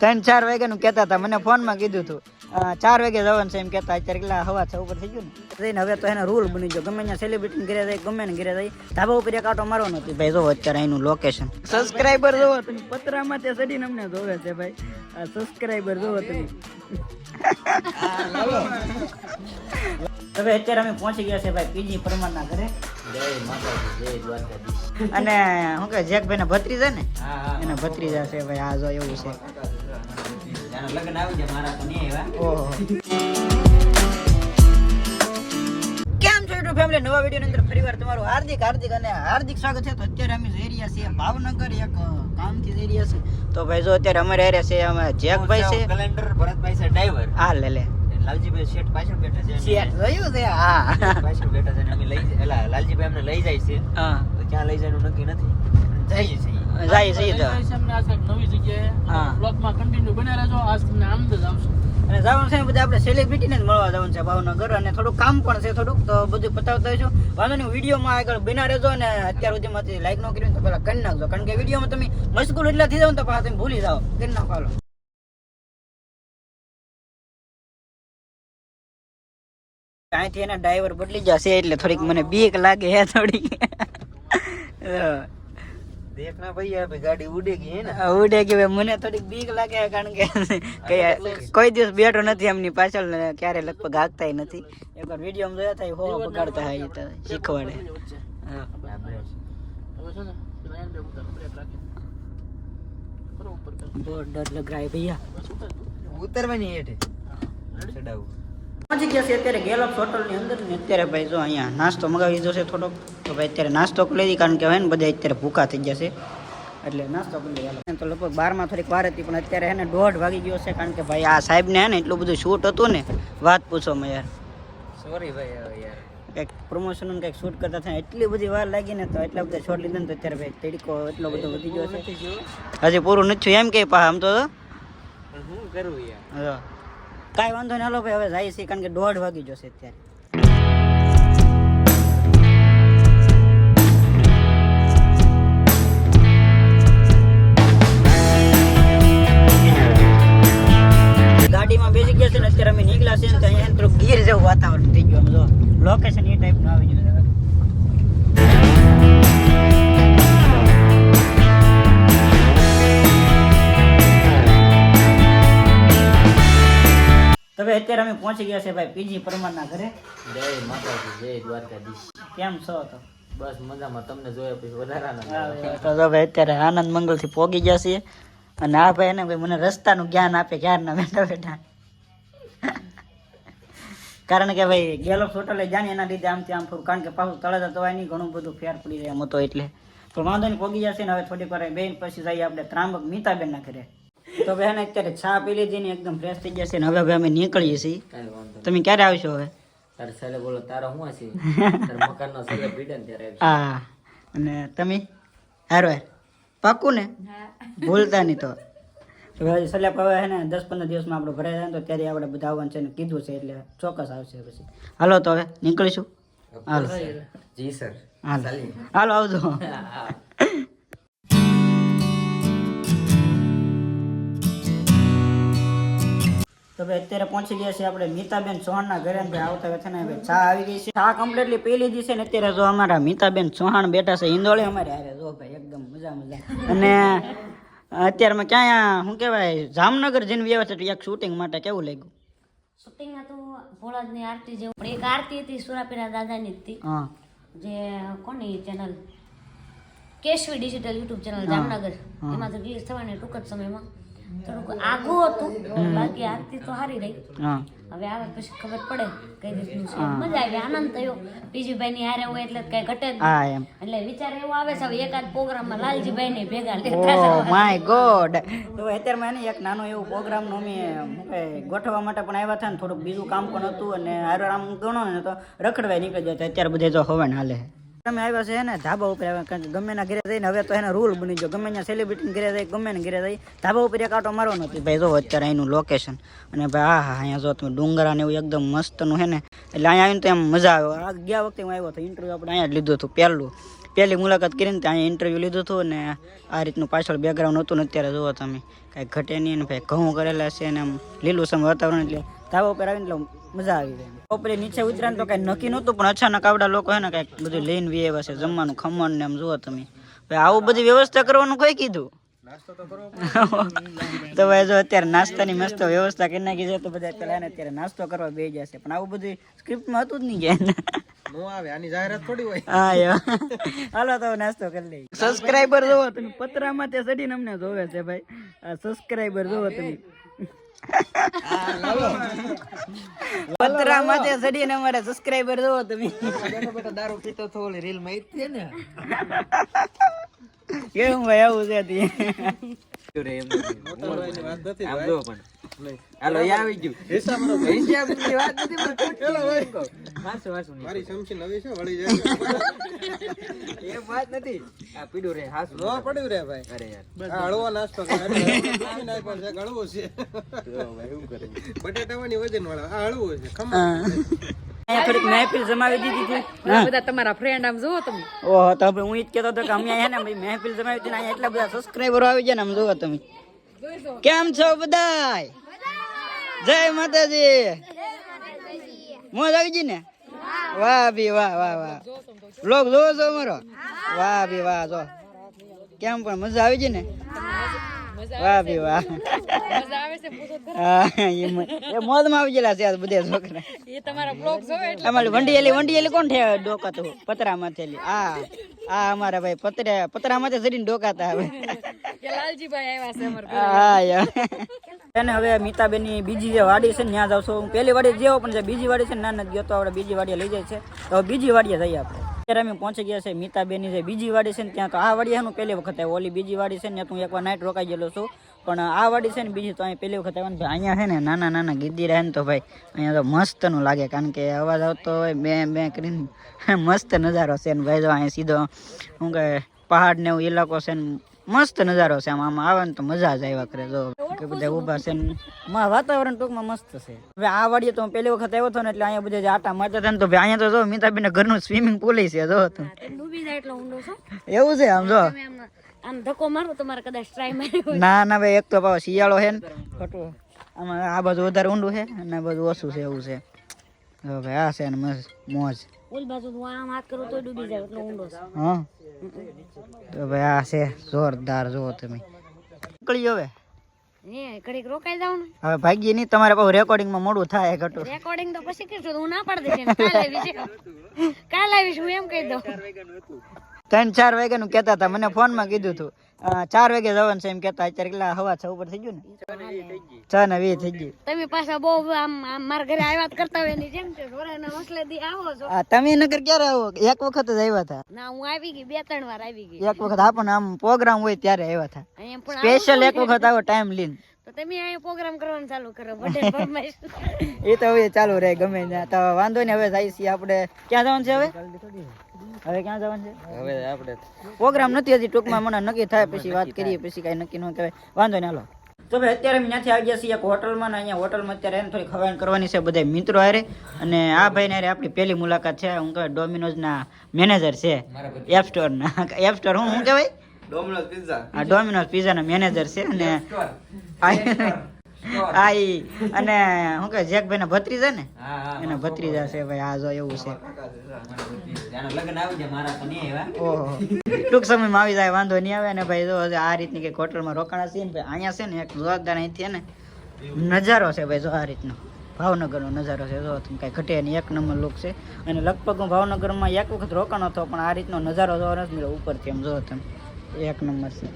ત્રણ ચાર વાગ્યાનું કહેતા હતા. મને ફોનમાં કીધું હતું ચાર વાગે જવાનું છે એમ કહેતા અત્યારે કેટલા હવા છે ઉપર થઈ ગયું ને? જઈને હવે તો એનો રૂલ બની ગયો. ગમે ત્યાં સેલિબ્રિટી ઘરે જાય ગમે ને ઘરે જાય ધાબા ઉપર એક આટો મારવાનો નથી ભાઈ જો અત્યારે એનું લોકેશન સબસ્ક્રાઈબર જોવો તમે પતરામાં તે સડીને અમને જોવે છે ભાઈ. આ સબસ્ક્રાઈબર જોવો તમે હવે અત્યારે અમે પહોંચી ગયા છે ભાઈ પીજી પરમારના ઘરે. અને શું કે જેકભાઈ ના? ભત્રીજા ને એના ભત્રીજા છે ભાઈ આ જો એવું છે. લગ્ન આવી જાય મારા તો નહીં આવ્યા. કેમ છો યુટ્યુબ ફેમિલી નવા વીડિયો અંદર ફરીવાર તમારું હાર્દિક હાર્દિક અને હાર્દિક સ્વાગત છે. તો અત્યારે અમે જઈ રહ્યા છીએ ભાવનગર એક કામથી જઈ રહ્યા છીએ. તો ભાઈ જો અત્યારે અમે રહી રહ્યા છીએ અમે જેકભાઈ છે કલેન્ડર ભરતભાઈ છે ડ્રાઈવર હા લે લે. લાલજીભાઈ શેઠ પાછળ બેઠા છે શેઠ જોયું છે? હા. પાછળ બેઠા છે અમે લઈ લાલજીભાઈ અમને લઈ જાય છે. હા. તો ક્યાં લઈ જાય નક્કી નથી. જઈએ છીએ. જાય છે નવી જગ્યાએ બ્લોગમાં કન્ટિન્યુ બન્યા રહેજો. આજ તમને આનંદ જ આવશે. અને જવાનું છે બધા આપણે સેલિબ્રિટીને જ મળવા જવાનું છે ભાવનગર અને થોડુંક કામ પણ છે થોડુંક. તો બધું પતાવતા રહીશું. વાંધો નહીં વિડીયોમાં આગળ બિના રહેજો અને અત્યાર સુધીમાંથી લાઈક ન કર્યું તો પેલા કરી નાખજો. કારણ કે વિડીયોમાં તમે મશગુલ એટલા થઈ જાવ તો પાછા તમે ભૂલી જાઓ. કરી નાખો અહીંથી એના ડ્રાઈવર બદલી જશે એટલે થોડીક મને બીક લાગે હે થોડીક. દેખ ના ભાઈ આ ગાડી ઉડે ગઈ હે ને ઉડે કે ભાઈ મને થોડીક બીક લાગે છે કારણ કે કઈ કોઈ દિવસ બેઠો નથી એમની પાછળ ને ક્યારે લગભગ આગતા નથી એકવાર વીડિયો જોયા હતા હો બગાડતા હા ઈ તો શીખવાડે હા. આ બ્રેક. હવે છે ને પેલા એને બે ઉતારો, બ્રેક રાખી. કરો ઉપર કરો. બહુ ડર લગ રહા હે ભૈયા બસ ઉતાર દો. ઉતરવાની હેઠે ચડાવું છે અત્યારે ગેલોપ્સ હોટલની અંદર ને અત્યારે ભાઈ જો અહીંયા નાસ્તો મગાવી દીધો છે થોડોક તો ભાઈ અત્યારે નાસ્તો કરી લીધી કારણ કે હવે ને બધા અત્યારે ભૂખા થઈ ગયા છે. એટલે નાસ્તો કરી તો લગભગ બારમાં થોડીક વાર હતી પણ અત્યારે હે ને દોઢ વાગી ગયો છે કારણ કે ભાઈ આ સાહેબને હે ને એટલું બધું શૂટ હતું ને વાત પૂછો મેં યાર. સોરી ભાઈ યાર. કંઈક પ્રમોશન કંઈક શૂટ કરતા થાય એટલી બધી વાર લાગી ને તો એટલા બધા શોટ લીધા ને તો અત્યારે ભાઈ તડકો એટલો બધો વધી ગયો છે. હજી પૂરું નથી થયું એમ કે પા આમ તો? શું કરવું યાર. કાંઈ વાંધો નહીં હાલો ભાઈ, હવે જાય છે કારણ કે દોઢ વાગી જશે અત્યારે. ગાડીમાં બેસી ગયા છે ને અત્યારે અમે નીકળ્યા છે ને તો અહીંયા થોડુંક ગીર જેવું વાતાવરણ થઈ ગયું જો. લોકેશન એ ટાઈપનું આવી ગયું અમે પહોંચી ગયા છે ભાઈ પીજી પરમારના ઘરે. જય માતાજી જય દ્વારકાધીશ. કેમ છો તો? બસ મજામાં તમને જોયા પછી વધારે આનંદ તો ભાઈ અત્યારે આનંદ મંગલથી પોગી ગયા છીએ. અને આ ભાઈ એને ભાઈ મને રસ્તાનું જ્ઞાન આપે ક્યારના બેઠા બેઠા. કારણ કે ભાઈ ગેલોપ હોટલે જાણી એના લીધે આમ આમ ફરું કારણ કે પાછું તળેજા તો નહીં ઘણું બધું ફેર પડી રહ્યા હતો એટલે. પણ વાંધો ને પોગી જશે ને હવે થોડીક વાર બેન પછી જઈએ આપણે ત્રાંબક મીતાબેનના ઘરે. તો ભાઈ એને અત્યારે ચા પી લીધી ને એકદમ ફ્રેશ થઈ જશે ને હવે હવે અમે નીકળીએ છીએ. તમે ક્યારે આવશો હવે? તારે સાલે બોલો તારો હું છે તારા મકાનનો સાલે પીડે ને ત્યારે હા. અને તમે? હારો હાર. પાક્કું ને? ભૂલતા નહીં તો. હવે સલેપ હવે હે ને દસ પંદર દિવસમાં આપણે ઘરે જાય ને તો ત્યારે આપણે બધા આવવાનું છે ને કીધું છે એટલે ચોક્કસ આવશે પછી. હાલો તો હવે નીકળીશું. હાલો. જી સર હાલો. હાલો આવજો. તો ભાઈ અત્યારે પહોંચી ગયા છે આપણે મીતાબેન ચૌહાણના ઘરે ભાઈ આવતા છે ને ચા આવી ગઈ છે. ચા કમ્પ્લીટલી પેલી દિવસે ને અત્યારે જો અમારા મીતાબેન ચૌહાણ બેઠા છે ઇન્દોળે અમારે હારે. જો ભાઈ એકદમ મજા મજા. અને અત્યારે મેં ક્યાં શું કહેવાય જામનગર જઈને વ્યવસ્થિત એક શૂટિંગ માટે કેવું લાગ્યું? શૂટિંગમાં તો ભોળાજની આરતી જેવું. એક આરતી હતી સુરાપીના દાદાની હતી. જે કોની channel Keshavi digital YouTube channel Jamnagar. એમાં તો રિલીઝ થવાની ટૂંક જ સમયમાં. થોડુંક આઘું હતું બાકી આરતી તો સારી રહી. હવે આવે પછી ખબર પડે કઈ રીતનું છે. મજા આવી આનંદ થયો. પીજીભાઈ ની હારે હોય એટલે કઈ ઘટે એટલે વિચાર એવો આવે છે હવે એકાદ પ્રોગ્રામમાં લાલજીભાઈ ને ભેગા લેતા ઓ માય ગોડ. તો અત્યારમાં એને એક નાનો એવો પ્રોગ્રામનું અમે શું ગોઠવવા માટે પણ આવ્યા હતા ને થોડુંક બીજું કામ પણ હતું અને હારો આમ ગણો ને તો રખડવાય નીકળી જાય અત્યારે બધે જો હવે ને હાલે. તમે આવ્યા છે ને ધાબા ઉપર આવ્યા. કારણ કે ગમે ના ઘરે જઈને હવે તો એનો રૂલ બની ગયો. ગમે ત્યાં સેલિબ્રિટી ઘરે જાય, ગમે ને ઘરે જાય, ધાબા ઉપર એક આટો મારવો નથી ભાઈ જો અત્યારે અહીંનું લોકેશન અને ભાઈ હા હા, અહીંયા જો તમે ડુંગરા ને એવું એકદમ મસ્તનું છે ને. એટલે અહીંયા આવીને તો એમ મજા આવે. આ ગયા વખતે હું આવ્યો હતો ઇન્ટરવ્યુ આપણે અહીંયા જ લીધું હતું, પહેલું. પહેલી મુલાકાત કરીને ત્યાં ઇન્ટરવ્યૂ લીધું હતું અને આ રીતનું પાછળ બેકગ્રાઉન્ડ હતું ને અત્યારે જુઓ તમે. કાંઈ ઘટે નહીં ને ભાઈ ઘઉં કરેલા છે ને આમ લીલું સમ વાતાવરણ, એટલે ધાબા ઉપર આવીને એટલે મજા આવી જાય બપોરે નીચે ઉતરે તો કઈ નક્કી નહોતું પણ અચાનક આવડા લોકો હે ને કંઈક બધું લઈને વી આવ્યા છે જમવાનું ખમણ ને એમ જુઓ તમે. ભાઈ આવું બધી વ્યવસ્થા કરવાનું કોઈ કીધું? તો ભાઈ જો અત્યારે નાસ્તાની મસ્ત વ્યવસ્થા કરી નાખી છે તો બધા અત્યારે આને અત્યારે નાસ્તો કરવા બે જશે પણ આવું બધું સ્ક્રિપ્ટમાં હતું જ નહીં ગયા હાલો તો નાસ્તો કરી લઈ સબસ્ક્રાઇબર જોવો તમે. પતરામાં તે સડીને અમને જોવે છે ભાઈ. આ સબસ્ક્રાઇબર જોવો તમે. પતરામાં માથે ચડીને અમારા સબસ્ક્રાઇબર જોવો તમે. બેઠો દારૂ પીતો તો ઓલી રીલમાં ઈ ને. કેવું ભાઈ આવું છે તે હાલો એ આવી ગયું. હિસાબની વાત નથી પણ હાચું, હાચું. મારી સમસી નવી છે વળી જાય. એ વાત નથી. આ પીડો રે હાસું નો પડ્યું રે ભાઈ. અરે યાર. આ હળવો નાસ્તો કરે. નાખ્યો છે હળવો છે. બટેટાવાની વજન વાળો આ હળવો છે ખમણ. થોડીક મહેફિલ જમાવી દીધી છે બધા તમારા ફ્રેન્ડ આમ જુઓ તમે. ઓહો તો હું જ કહેતો હતો કે અમે અહીંયા ને મહેફિલ જમાવી દીધી ને અહીંયા એટલા બધા સબસ્ક્રાઇબરો આવી ગયા ને આમ જોવો તમે. કેમ છો બધાય? જય માતાજી. મોજ આવી ગઈ ને? વાહ ભી વાહ વાહ વાહ. લોક જોવો છો અમારો? વાહ ભી વાહ જો. કેમ પણ મજા આવી ગઈ ને? વાહ ભી વાહ. છે એ મોજમાં આવી ગયેલા છે બધા છોકરા. એ તમારા બ્લોગ જોવે એટલે અમારી વંડીયેલી વંડીયેલી કોણ થયા ડોકાતું? પતરા માથેલી આ આ અમારા ભાઈ પતરા પતરા માથે ચડીને ડોકાતા હવે. કે લાલજીભાઈ આવ્યા છે અમારા હા યાર એને હવે મીતાબેનની બીજી જે વાડી છે ને, ત્યાં જાવ છું. હું પહેલી વાડી જેવો પણ જે બીજી વાડી છે ને, ના નથી ગયો તો આપણે બીજી વાડીએ લઈ જાય છે. તો બીજી વાડીએ જઈએ આપણે. અત્યારે અમે પહોંચી ગયા છે મીતાબેનની જે બીજી વાડી છે ને, ત્યાં તો આ વાડી હું પહેલી વખત આવ્યો. ઓલી બીજી વાડી છે ને હું એકવાર નાઇટ રોકાઈ ગયેલો છું. પણ આ વાડી છે ને, બીજી તો અહીં પહેલી વખત આવ્યો અહીંયા છે ને, નાના નાના ગીદી રહે ને તો ભાઈ, અહીંયા તો મસ્તનું લાગે. કારણ કે અવાજ આવતો હોય બે બે કરીને, મસ્ત નજારો છે ને, ભાઈ, જો અહીંયા સીધો શું કહે પહાડ ને એવું ઇલાકો છે ને મસ્ત નજારો છે આમ. આમાં આવે ને તો મજા જ આવ્યા કરે. જો કે બધા ઊભા છે માં વાતાવરણ ટૂંકમાં મસ્ત છે. હવે આ વાડીએ તો પેલી પહેલી વખત આવ્યો હતો ને એટલે અહીંયા બધા જે આટા મારતા હતા ને તો અહીંયા તો જો ને ઘરનું સ્વિમિંગ પુલ છે જો તું. ડૂબી જાય એટલો ઊંડો છો? એવું છે આમ જો. આમ આમ ધક્કો મારો તમારે કદાચ ટ્રાય માર્યો ના ના ભાઈ એક તો પાછો શિયાળો છે ને. ખોટું. આમાં આ બાજુ વધારે ઊંડું છે અને આ બાજુ ઓછું છે એવું છે. ભાઈ આ છે ને મોજ. ઓલી બાજુ હું આમ હાથ કરું તો ડૂબી જાય એટલો ઊંડો છે. હા? તો ભાઈ આ છે જોરદાર જુઓ તમે. નીકળી હવે? ઘડીક રોકાઈ જાવ ને હવે ભાગ્ય નહીં તમારે પાછું રેકોર્ડિંગમાં મોડું થાય ઘટું. રેકોર્ડિંગ તો પછી કરશું હું ના પાડી દઈશ એને. કાલે આવી આવીશ હું એમ કહી દઉં. ત્રણ ચાર વાગ્યાનું કહેતા હતા મને ફોનમાં કીધું હતું અ, ચાર વાગે જવાનું છે એમ કેતા અત્યારે કેટલા હવા છ ઉપર થઈ ગયું ને? છ ને વી થઈ ગયું. તમે પાછા બહુ આમ મારા ઘરે આવ્યા કરતા હોય ને જેમ છે ઘોડાના હોસલે દી આવો છો. તમે નગર ક્યારે આવો? એક વખત જ આવ્યા હતા. ના હું આવી ગઈ બે ત્રણ વાર આવી ગઈ. એક વખત આપણને આમ પ્રોગ્રામ હોય ત્યારે આવ્યા હતા. સ્પેશિયલ એક વખત આવો ટાઈમ લઈને. તો તમે અહીંયા પ્રોગ્રામ કરવાનું ચાલુ કરો બર્થડે ફરમાઈશ એ તો હવે ચાલુ રહે ગમે તો વાંધો નહીં હવે જાય છે આપણે. ક્યાં જવાનું છે હવે? હવે ક્યાં જવાનું છે? હવે આપણે પ્રોગ્રામ નથી હજી ટૂંકમાં મને નક્કી થાય પછી વાત કરીએ પછી કાંઈ નક્કી ન કહેવાય. વાંધો નહીં હાલો. તો ભાઈ અત્યારે અમે ત્યાંથી આવી ગયા છીએ એક હોટલમાં ને અહીંયા હોટલમાં અત્યારે એને થોડી ખવાણ કરવાની છે બધા મિત્રો હારે. અને આ ભાઈને હારે આપણી પહેલી મુલાકાત છે. હું કહેવાય ડોમિનોઝના મેનેજર છે. એપ સ્ટોરના એપ સ્ટોર હું શું કહેવાય? ડોમિનોઝ પિઝા આ ડોમિનોઝ પિઝાના મેનેજર છે. અને આ ઈ અને શું કે જેકભાઈ ના ભત્રીજા ને? હા હા એના ભત્રીજા છે ભાઈ આ જો એવું છે. ઓહો. ટૂંક સમયમાં આવી જાય વાંધો નહીં આવે ને ભાઈ જો આ રીતની કંઈક હોટલમાં રોકાણા છે ને ભાઈ અહીંયા છે ને એક જોરદાર અહીંથી ને નજારો છે ભાઈ જો આ રીતનો. ભાવનગરનો નજારો છે જો તમે કાંઈ ઘટે નહીં એક નંબર લુક છે. અને લગભગ હું ભાવનગરમાં એક વખત રોકાણો હતો પણ આ રીતનો નજારો જોવા નથી મળ્યો ઉપરથી એમ જો તમે એક નંબર છે.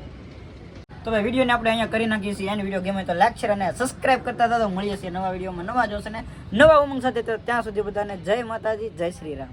તો ભાઈ, વિડીયોને આપણે અહીંયા કરી નાખીએ છીએ. એની વીડિયો ગમે તો લાઈક શેર અને સબસ્ક્રાઈબ કરતા હતા તો મળીએ છીએ નવા વિડીયોમાં નવા જોશે ને નવા ઉમંગ સાથે. ત્યાં સુધી બધાને જય માતાજી, જય શ્રી રામ.